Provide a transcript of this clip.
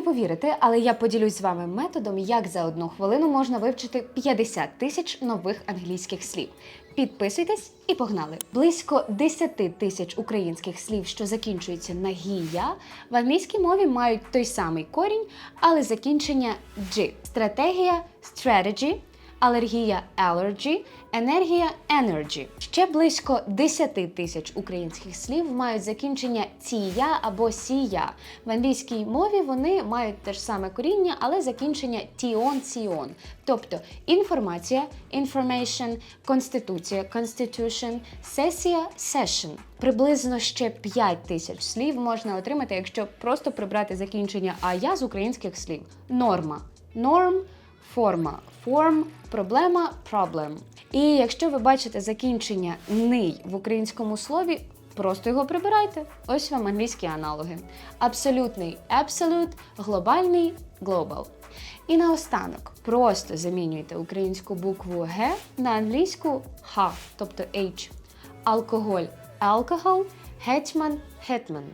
Не повірите, але я поділюсь з вами методом, як за одну хвилину можна вивчити 50 тисяч нових англійських слів. Підписуйтесь і погнали! Близько 10 тисяч українських слів, що закінчуються на гія, в англійській мові мають той самий корінь, але закінчення «g». Стратегія strategy, алергія allergy, енергія energy. Ще близько 10 тисяч українських слів мають закінчення ція або сія. В англійській мові вони мають те ж саме коріння, але закінчення тіон сіон. Тобто інформація information, конституція constitution, сесія session. Приблизно ще 5 тисяч слів можна отримати, якщо просто прибрати закінчення ая з українських слів. Норма norm, форма form, проблема problem. І якщо ви бачите закінчення ний в українському слові, просто його прибирайте. Ось вам англійські аналоги. Абсолютний absolute, глобальний global. І наостанок просто замінюйте українську букву Г на англійську Х, тобто H. Алкоголь alcohol, гетьман hetman.